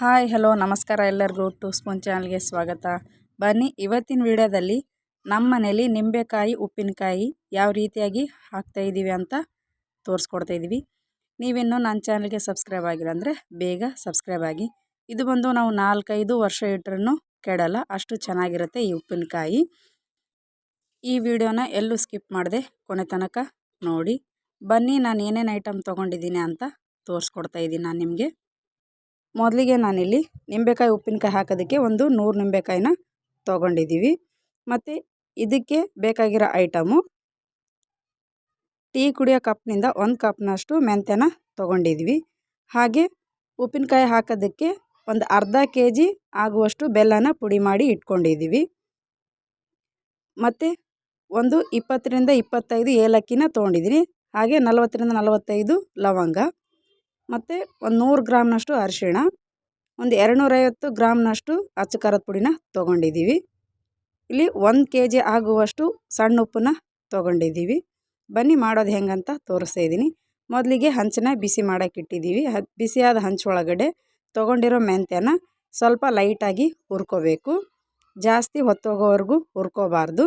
Hi, hello, ನಮಸ್ಕಾರ ಎಲ್ಲರಿಗೂ two spoon ಚಾನಲ್ಗೆ ಸ್ವಾಗತ. ಬನ್ನಿ, ಇವತ್ತಿನ ವಿಡಿಯೋದಲ್ಲಿ ನಮ್ಮ ಮನೇಲಿ ನಿಂಬೆಕಾಯಿ, ಉಪ್ಪಿನಕಾಯಿ ಯಾವ ರೀತಿಯಾಗಿ ಹಾಕ್ತಾಯಿದ್ದೀವಿ ಅಂತ ತೋರಿಸ್ಕೊಡ್ತಾ ಇದ್ದೀವಿ. ನೀವಿನ್ನೂ ನನ್ನ ಚಾನಲ್ಗೆ ಸಬ್ಸ್ಕ್ರೈಬ್ ಆಗಿಲ್ಲ ಅಂದರೆ ಬೇಗ ಸಬ್ಸ್ಕ್ರೈಬ್ ಆಗಿ. ಇದು ಬಂದು ನಾವು ನಾಲ್ಕೈದು ವರ್ಷ ಇಟ್ಟರೂ ಕೆಡಲ್ಲ, ಅಷ್ಟು ಚೆನ್ನಾಗಿರುತ್ತೆ ಈ ಉಪ್ಪಿನಕಾಯಿ. ಈ ವಿಡಿಯೋನ ಎಲ್ಲೂ ಸ್ಕಿಪ್ ಮಾಡಿದೆ ಕೊನೆ ತನಕ ನೋಡಿ. ಬನ್ನಿ ನಾನು ಏನೇನು ಐಟಮ್ ತೊಗೊಂಡಿದ್ದೀನಿ ಅಂತ ತೋರಿಸ್ಕೊಡ್ತಾ ಇದ್ದೀನಿ ನಾನು ನಿಮಗೆ. ಮೊದಲಿಗೆ ನಾನಿಲ್ಲಿ ನಿಂಬೆಕಾಯಿ ಉಪ್ಪಿನಕಾಯಿ ಹಾಕೋದಕ್ಕೆ ಒಂದು ನೂರು ನಿಂಬೆಕಾಯಿನ ತೊಗೊಂಡಿದ್ದೀವಿ. ಮತ್ತು ಇದಕ್ಕೆ ಬೇಕಾಗಿರೋ ಐಟಮು ಟೀ ಕುಡಿಯೋ ಕಪ್ನಿಂದ ಒಂದು ಕಪ್ನಷ್ಟು ಮೆಂತ್ಯನ ತೊಗೊಂಡಿದ್ವಿ ಹಾಗೆ ಉಪ್ಪಿನಕಾಯಿ ಹಾಕೋದಕ್ಕೆ ಒಂದು ಅರ್ಧ ಕೆ ಜಿ ಆಗುವಷ್ಟು ಬೆಲ್ಲನ ಪುಡಿ ಮಾಡಿ ಇಟ್ಕೊಂಡಿದ್ದೀವಿ. ಮತ್ತು ಒಂದು ಇಪ್ಪತ್ತರಿಂದ ಇಪ್ಪತ್ತೈದು ಏಲಕ್ಕಿನ ತೊಗೊಂಡಿದ್ದೀನಿ ಹಾಗೆ ನಲವತ್ತರಿಂದ ನಲವತ್ತೈದು ಲವಂಗ. ಮತ್ತು ಒಂದು ನೂರು ಗ್ರಾಮ್ನಷ್ಟು ಅರಿಶಿಣ, ಒಂದು ಎರಡುನೂರೈವತ್ತು ಗ್ರಾಮ್ನಷ್ಟು ಅಚ್ಚು ಖಾರದ ಪುಡಿನ ತೊಗೊಂಡಿದ್ದೀವಿ ಇಲ್ಲಿ ಒಂದು ಕೆ ಜಿ ಆಗುವಷ್ಟು ಸಣ್ಣ ಉಪ್ಪನ್ನ ತೊಗೊಂಡಿದ್ದೀವಿ ಬನ್ನಿ ಮಾಡೋದು ಹೆಂಗಂತ ತೋರಿಸ್ತಾ ಇದ್ದೀನಿ. ಮೊದಲಿಗೆ ಹಂಚನ್ನ ಬಿಸಿ ಮಾಡೋಕೆ ಇಟ್ಟಿದ್ದೀವಿ ಬಿಸಿಯಾದ ಹಂಚು ಒಳಗಡೆ ತೊಗೊಂಡಿರೋ ಮೆಂತ್ಯನ ಸ್ವಲ್ಪ ಲೈಟಾಗಿ ಹುರ್ಕೋಬೇಕು. ಜಾಸ್ತಿ ಹೊತ್ತೋಗೋವರೆಗೂ ಹುರ್ಕೋಬಾರ್ದು.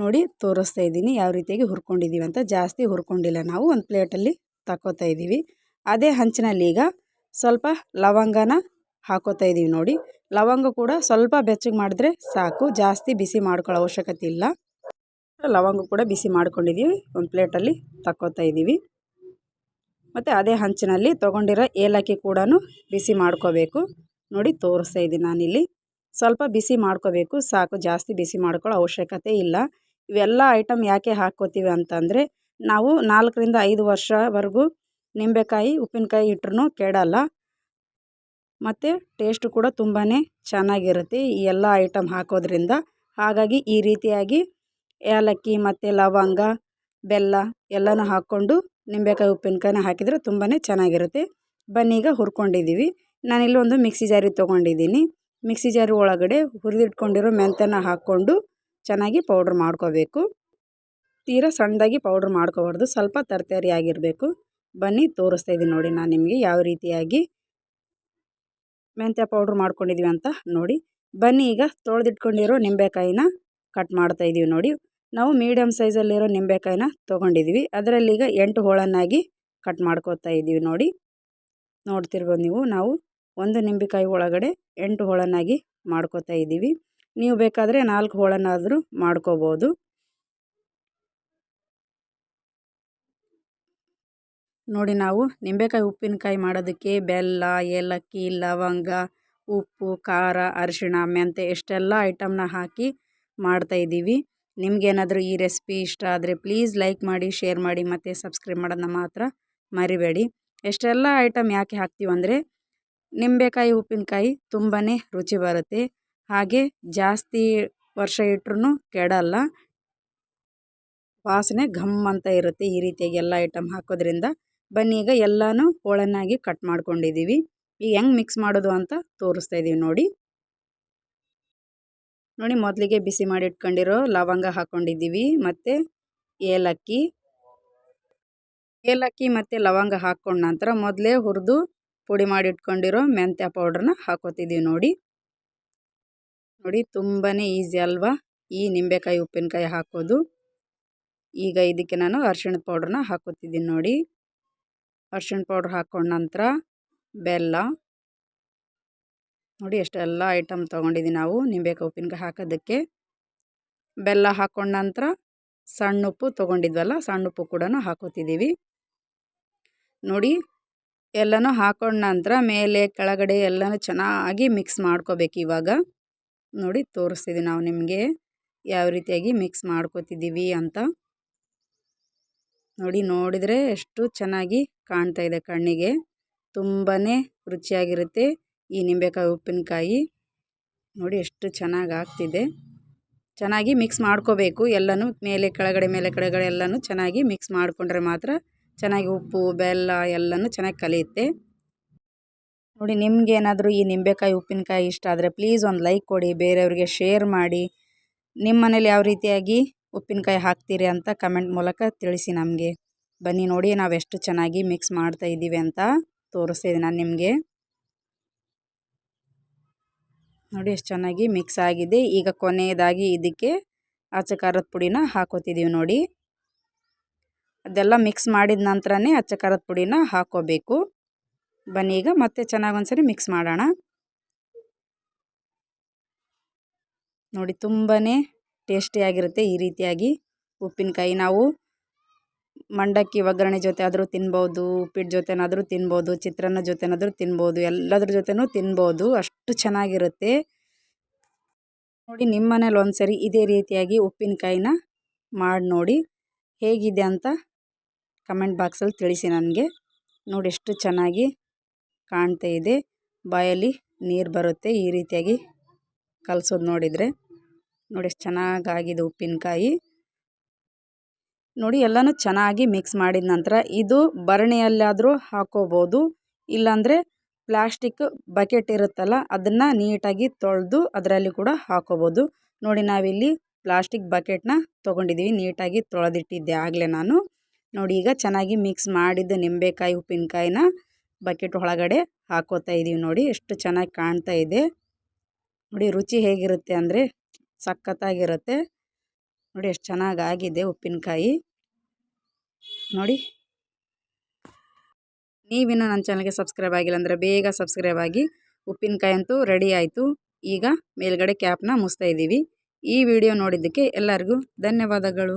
ನೋಡಿ ತೋರಿಸ್ತಾ ಇದ್ದೀನಿ ಯಾವ ರೀತಿಯಾಗಿ ಹುರ್ಕೊಂಡಿದ್ದೀವಿ ಅಂತ ಜಾಸ್ತಿ ಹುರ್ಕೊಂಡಿಲ್ಲ ನಾವು, ಒಂದು ಪ್ಲೇಟಲ್ಲಿ ತಗೋತಾ ಇದ್ದೀವಿ. ಅದೇ ಹಂಚಿನಲ್ಲಿ ಈಗ ಸ್ವಲ್ಪ ಲವಂಗನ ಹಾಕೋತಾ ಇದ್ದೀವಿ ನೋಡಿ. ಲವಂಗ ಕೂಡ ಸ್ವಲ್ಪ ಬೆಚ್ಚಗೆ ಮಾಡಿದ್ರೆ ಸಾಕು, ಜಾಸ್ತಿ ಬಿಸಿ ಮಾಡ್ಕೊಳ್ಳೋ ಅವಶ್ಯಕತೆ ಇಲ್ಲ. ಲವಂಗ ಕೂಡ ಬಿಸಿ ಮಾಡ್ಕೊಂಡಿದ್ದೀವಿ, ಒಂದು ಪ್ಲೇಟಲ್ಲಿ ತಕ್ಕೋತಾ ಇದ್ದೀವಿ. ಮತ್ತು ಅದೇ ಹಂಚಿನಲ್ಲಿ ತೊಗೊಂಡಿರೋ ಏಲಕ್ಕಿ ಕೂಡ ಬಿಸಿ ಮಾಡ್ಕೋಬೇಕು. ನೋಡಿ ತೋರಿಸ್ತಾ ಇದ್ದೀನಿ ನಾನಿಲ್ಲಿ. ಸ್ವಲ್ಪ ಬಿಸಿ ಮಾಡ್ಕೋಬೇಕು, ಸಾಕು, ಜಾಸ್ತಿ ಬಿಸಿ ಮಾಡ್ಕೊಳ್ಳೋ ಅವಶ್ಯಕತೆ ಇಲ್ಲ. ಇವೆಲ್ಲ ಐಟಮ್ ಯಾಕೆ ಹಾಕ್ಕೋತೀವಿ ಅಂತಂದರೆ, ನಾವು ನಾಲ್ಕರಿಂದ ಐದು ವರ್ಷವರೆಗೂ ನಿಂಬೆಕಾಯಿ, ಉಪ್ಪಿನಕಾಯಿ ಇಟ್ರೂ ಕೆಡಲ್ಲ. ಮತ್ತು ಟೇಸ್ಟು ಕೂಡ ತುಂಬಾ ಚೆನ್ನಾಗಿರುತ್ತೆ ಈ ಎಲ್ಲ ಐಟಮ್ ಹಾಕೋದ್ರಿಂದ. ಹಾಗಾಗಿ ಈ ರೀತಿಯಾಗಿ ಏಲಕ್ಕಿ ಮತ್ತು ಲವಂಗ, ಬೆಲ್ಲ ಎಲ್ಲನೂ ಹಾಕ್ಕೊಂಡು ನಿಂಬೆಕಾಯಿ, ಉಪ್ಪಿನಕಾಯಿನ ಹಾಕಿದರೆ ತುಂಬಾ ಚೆನ್ನಾಗಿರುತ್ತೆ. ಬನ್ನಿ ಈಗ ಹುರ್ಕೊಂಡಿದ್ದೀವಿ ನಾನಿಲ್ಲಿ ಒಂದು ಮಿಕ್ಸಿ ಜಾರಿ ತೊಗೊಂಡಿದ್ದೀನಿ. ಮಿಕ್ಸಿ ಜಾರಿ ಒಳಗಡೆ ಹುರಿದಿಟ್ಕೊಂಡಿರೋ ಮೆಂತ್ಯನ ಹಾಕ್ಕೊಂಡು ಚೆನ್ನಾಗಿ ಪೌಡ್ರ್ ಮಾಡ್ಕೋಬೇಕು. ತೀರಾ ಸಣ್ಣದಾಗಿ ಪೌಡ್ರ್ ಮಾಡ್ಕೋಬಾರ್ದು, ಸ್ವಲ್ಪ ತರ್ತರಿಯಾಗಿರಬೇಕು ಬನ್ನಿ, ತೋರಿಸ್ತಾ ಇದ್ದೀನಿ ನೋಡಿ ನಾನು ನಿಮಗೆ ಯಾವ ರೀತಿಯಾಗಿ ಮೆಂತ್ಯ ಪೌಡ್ರ್ ಮಾಡ್ಕೊಂಡಿದ್ದೀವಿ ಅಂತ ನೋಡಿ. ಬನ್ನಿ ಈಗ ತೊಳೆದಿಟ್ಕೊಂಡಿರೋ ನಿಂಬೆಕಾಯಿನ ಕಟ್ ಮಾಡ್ತಾ ಇದ್ದೀವಿ ನೋಡಿ. ನಾವು ಮೀಡಿಯಮ್ ಸೈಜಲ್ಲಿರೋ ನಿಂಬೆಕಾಯಿನ ತೊಗೊಂಡಿದ್ದೀವಿ ಅದರಲ್ಲೀಗ ಎಂಟು ಹೋಳನ್ನಾಗಿ ಕಟ್ ಮಾಡ್ಕೋತಾ ಇದ್ದೀವಿ ನೋಡಿ. ನೋಡ್ತಿರ್ಬೋದು ನೀವು, ನಾವು ಒಂದು ನಿಂಬೆಕಾಯಿ ಒಳಗಡೆ ಎಂಟು ಹೋಳನ್ನಾಗಿ ಮಾಡ್ಕೋತಾ ಇದ್ದೀವಿ ನೀವು ಬೇಕಾದರೆ ನಾಲ್ಕು ಹೋಳನ್ನಾದರೂ ಮಾಡ್ಕೋಬೋದು. ನೋಡಿ ನಾವು ನಿಂಬೆಕಾಯಿ, ಉಪ್ಪಿನಕಾಯಿ ಮಾಡೋದಕ್ಕೆ ಬೆಲ್ಲ, ಏಲಕ್ಕಿ, ಲವಂಗ, ಉಪ್ಪು, ಖಾರ, ಅರಿಶಿಣ, ಮೆಂತೆ ಇಷ್ಟೆಲ್ಲ ಐಟಮ್ನ ಹಾಕಿ ಮಾಡ್ತಾಯಿದ್ದೀವಿ ನಿಮಗೇನಾದರೂ ಈ ರೆಸಿಪಿ ಇಷ್ಟ ಆದರೆ ಪ್ಲೀಸ್ ಲೈಕ್ ಮಾಡಿ, ಶೇರ್ ಮಾಡಿ ಮತ್ತು ಸಬ್ಸ್ಕ್ರೈಬ್ ಮಾಡೋದನ್ನ ಮಾತ್ರ ಮರಿಬೇಡಿ. ಎಷ್ಟೆಲ್ಲ ಐಟಮ್ ಯಾಕೆ ಹಾಕ್ತೀವಂದರೆ ನಿಂಬೆಕಾಯಿ, ಉಪ್ಪಿನಕಾಯಿ ತುಂಬಾ ರುಚಿ ಬರುತ್ತೆ. ಹಾಗೆ ಜಾಸ್ತಿ ವರ್ಷ ಇಟ್ರೂ ಕೆಡಲ್ಲ. ವಾಸನೆ ಘಮ್ ಅಂತ ಇರುತ್ತೆ ಈ ರೀತಿಯಾಗಿ ಎಲ್ಲ ಐಟಮ್ ಹಾಕೋದ್ರಿಂದ. ಬನ್ನಿ, ಈಗ ಎಲ್ಲನೂ ಹೋಳನ್ನಾಗಿ ಕಟ್ ಮಾಡ್ಕೊಂಡಿದ್ದೀವಿ ಈಗ ಹೆಂಗೆ ಮಿಕ್ಸ್ ಮಾಡೋದು ಅಂತ ತೋರಿಸ್ತಾ ಇದ್ದೀವಿ ನೋಡಿ. ನೋಡಿ, ಮೊದಲಿಗೆ ಬಿಸಿ ಮಾಡಿ ಇಟ್ಕೊಂಡಿರೋ ಲವಂಗ ಹಾಕ್ಕೊಂಡಿದ್ದೀವಿ ಮತ್ತು ಏಲಕ್ಕಿ. ಏಲಕ್ಕಿ ಮತ್ತು ಲವಂಗ ಹಾಕ್ಕೊಂಡ ನಂತರ ಮೊದಲೇ ಹುರಿದು ಪುಡಿ ಮಾಡಿ ಇಟ್ಕೊಂಡಿರೋ ಮೆಂತ್ಯ ಪೌಡ್ರನ್ನ ಹಾಕೋತಿದ್ದೀವಿ ನೋಡಿ. ನೋಡಿ ತುಂಬಾ ಈಸಿ ಅಲ್ವಾ? ಈ ನಿಂಬೆಕಾಯಿ, ಉಪ್ಪಿನಕಾಯಿ ಹಾಕೋದು. ಈಗ ಇದಕ್ಕೆ ನಾನು ಅರ್ಶಿಣದ ಪೌಡ್ರನ್ನ ಹಾಕೋತಿದ್ದೀನಿ ನೋಡಿ. ಅರ್ಶಿಣ ಪೌಡ್ರ್ ಹಾಕೊಂಡ ನಂತರ ಬೆಲ್ಲ. ನೋಡಿ ಎಷ್ಟೆಲ್ಲ ಐಟಮ್ ತೊಗೊಂಡಿದ್ದೀವಿ ನಾವು ನಿಂಬೆಕಾಯಿ, ಉಪ್ಪಿನಕಾಯಿ ಹಾಕೋದಕ್ಕೆ. ಬೆಲ್ಲ ಹಾಕೊಂಡ ನಂತರ ಸಣ್ಣ ಉಪ್ಪು ತೊಗೊಂಡಿದ್ವಲ್ಲ, ಸಣ್ಣ ಉಪ್ಪು ಕೂಡ ಹಾಕೋತಿದ್ದೀವಿ ನೋಡಿ ಎಲ್ಲನೂ ಹಾಕೊಂಡ ನಂತರ ಮೇಲೆ ಕೆಳಗಡೆ ಎಲ್ಲನೂ ಚೆನ್ನಾಗಿ ಮಿಕ್ಸ್ ಮಾಡ್ಕೋಬೇಕು ಇವಾಗ. ನೋಡಿ ತೋರಿಸ್ತಿದ್ದೀವಿ ನಾವು ನಿಮಗೆ ಯಾವ ರೀತಿಯಾಗಿ ಮಿಕ್ಸ್ ಮಾಡ್ಕೋತಿದ್ದೀವಿ ಅಂತ. ನೋಡಿ ನೋಡಿದರೆ ಎಷ್ಟು ಚೆನ್ನಾಗಿ ಕಾಣ್ತಾ ಇದೆ ಕಣ್ಣಿಗೆ. ತುಂಬಾ ರುಚಿಯಾಗಿರುತ್ತೆ ಈ ನಿಂಬೆಕಾಯಿ ಉಪ್ಪಿನಕಾಯಿ. ನೋಡಿ ಎಷ್ಟು ಚೆನ್ನಾಗಿ ಆಗ್ತಿದೆ. ಚೆನ್ನಾಗಿ ಮಿಕ್ಸ್ ಮಾಡ್ಕೋಬೇಕು. ಎಲ್ಲನೂ ಮೇಲೆ, ಕೆಳಗಡೆ ಮೇಲೆ, ಕೆಳಗಡೆ ಎಲ್ಲನೂ ಚೆನ್ನಾಗಿ ಮಿಕ್ಸ್ ಮಾಡಿಕೊಂಡ್ರೆ ಮಾತ್ರ ಚೆನ್ನಾಗಿ ಉಪ್ಪು, ಬೆಲ್ಲ ಎಲ್ಲನೂ ಚೆನ್ನಾಗಿ ಕಲಿಯುತ್ತೆ. ನೋಡಿ, ನಿಮ್ಗೇನಾದರೂ ಈ ನಿಂಬೆಕಾಯಿ, ಉಪ್ಪಿನಕಾಯಿ ಇಷ್ಟ ಆದರೆ ಪ್ಲೀಸ್ ಒಂದು ಲೈಕ್ ಕೊಡಿ, ಬೇರೆಯವ್ರಿಗೆ ಶೇರ್ ಮಾಡಿ. ನಿಮ್ಮ ಮನೇಲಿ ಯಾವ ರೀತಿಯಾಗಿ ಉಪ್ಪಿನಕಾಯಿ ಹಾಕ್ತೀರಿ ಅಂತ ಕಮೆಂಟ್ ಮೂಲಕ ತಿಳಿಸಿ ನಮಗೆ. ಬನ್ನಿ ನೋಡಿ, ನಾವು ಎಷ್ಟು ಚೆನ್ನಾಗಿ ಮಿಕ್ಸ್ ಮಾಡ್ತಾ ಇದ್ದೀವಿ ಅಂತ ತೋರಿಸ್ತೀನಿ ನಾನು ನಿಮಗೆ. ನೋಡಿ, ಎಷ್ಟು ಚೆನ್ನಾಗಿ ಮಿಕ್ಸ್ ಆಗಿದೆ. ಈಗ ಕೊನೆಯದಾಗಿ ಇದಕ್ಕೆ ಅಚ್ಚ ಖಾರದ ಪುಡಿನ ಹಾಕೋತಿದ್ದೀವಿ ನೋಡಿ. ಅದೆಲ್ಲ ಮಿಕ್ಸ್ ಮಾಡಿದ ನಂತರನೇ ಅಚ್ಚ ಖಾರದ ಪುಡಿನ ಹಾಕೋಬೇಕು. ಬನ್ನಿ ಈಗ, ಮತ್ತೆ ಚೆನ್ನಾಗಿ ಒಂದ್ಸರಿ ಮಿಕ್ಸ್ ಮಾಡೋಣ. ನೋಡಿ ತುಂಬಾ ಟೇಸ್ಟಿಯಾಗಿರುತ್ತೆ ಈ ರೀತಿಯಾಗಿ ಉಪ್ಪಿನಕಾಯಿ. ನಾವು ಮಂಡಕ್ಕಿ, ಒಗ್ಗರಣೆ ಜೊತೆ ಆದರೂ ತಿನ್ಬೋದು ಉಪ್ಪಿಟ್ಟು ಜೊತೆನಾದರೂ ತಿನ್ಬೋದು, ಚಿತ್ರಾನ್ನ ಜೊತೆನಾದರೂ ತಿನ್ಬೋದು, ಎಲ್ಲದ್ರ ಜೊತೆನೂ ತಿನ್ಬೋದು, ಅಷ್ಟು ಚೆನ್ನಾಗಿರುತ್ತೆ. ನೋಡಿ ನಿಮ್ಮ ಮನೇಲಿ ಒಂದ್ಸರಿ ಇದೇ ರೀತಿಯಾಗಿ ಉಪ್ಪಿನಕಾಯಿನ ಮಾಡಿ ನೋಡಿ, ಹೇಗಿದೆ ಅಂತ ಕಮೆಂಟ್ ಬಾಕ್ಸಲ್ಲಿ ತಿಳಿಸಿ ನನಗೆ. ನೋಡಿ, ಎಷ್ಟು ಚೆನ್ನಾಗಿ ಕಾಣ್ತಾ ಇದೆ. ಬಾಯಲ್ಲಿ ನೀರು ಬರುತ್ತೆ. ಈ ರೀತಿಯಾಗಿ ಕಲಸೋದು ನೋಡಿದರೆ. ನೋಡಿ ಎಷ್ಟು ಚೆನ್ನಾಗಾಗಿದೆ ಉಪ್ಪಿನಕಾಯಿ. ನೋಡಿ ಎಲ್ಲನೂ ಚೆನ್ನಾಗಿ ಮಿಕ್ಸ್ ಮಾಡಿದ ನಂತರ ಇದು ಭರಣಿಯಲ್ಲಾದರೂ ಹಾಕೋಬೋದು. ಇಲ್ಲಾಂದರೆ ಪ್ಲಾಸ್ಟಿಕ್ ಬಕೆಟ್ ಇರುತ್ತಲ್ಲ, ಅದನ್ನು ನೀಟಾಗಿ ತೊಳೆದು ಅದರಲ್ಲಿ ಕೂಡ ಹಾಕೋಬೋದು. ನೋಡಿ ನಾವಿಲ್ಲಿ ಪ್ಲಾಸ್ಟಿಕ್ ಬಕೆಟ್ನ ತೊಗೊಂಡಿದ್ದೀವಿ ನೀಟಾಗಿ ತೊಳೆದಿಟ್ಟಿದ್ದೆ ಆಗಲೇ ನಾನು. ನೋಡಿ ಈಗ ಚೆನ್ನಾಗಿ ಮಿಕ್ಸ್ ಮಾಡಿದ್ದು ನಿಂಬೆಕಾಯಿ, ಉಪ್ಪಿನಕಾಯಿನ ಬಕೆಟ್ ಒಳಗಡೆ ಹಾಕೋತಾ ಇದ್ದೀವಿ ನೋಡಿ, ಎಷ್ಟು ಚೆನ್ನಾಗಿ ಕಾಣ್ತಾ ಇದೆ. ನೋಡಿ ರುಚಿ ಹೇಗಿರುತ್ತೆ ಅಂದರೆ ಸಖತ್ತಾಗಿರುತ್ತೆ. ನೋಡಿ ಎಷ್ಟು ಚೆನ್ನಾಗಿ ಆಗಿದೆ ಉಪ್ಪಿನಕಾಯಿ. ನೋಡಿ. ನೀವಿನ್ನೂ ನನ್ನ ಚಾನಲ್ಗೆ ಸಬ್ಸ್ಕ್ರೈಬ್ ಆಗಿಲ್ಲ ಅಂದರೆ ಬೇಗ ಸಬ್ಸ್ಕ್ರೈಬ್ ಆಗಿ, ಉಪ್ಪಿನಕಾಯಿ ಅಂತೂ ರೆಡಿ ಆಯಿತು. ಈಗ ಮೇಲ್ಗಡೆ ಕ್ಯಾಪ್ನ ಮುಸ್ತಾ ಇದ್ದೀವಿ ಈ ವಿಡಿಯೋ ನೋಡಿದ್ದಕ್ಕೆ ಎಲ್ಲರಿಗೂ ಧನ್ಯವಾದಗಳು.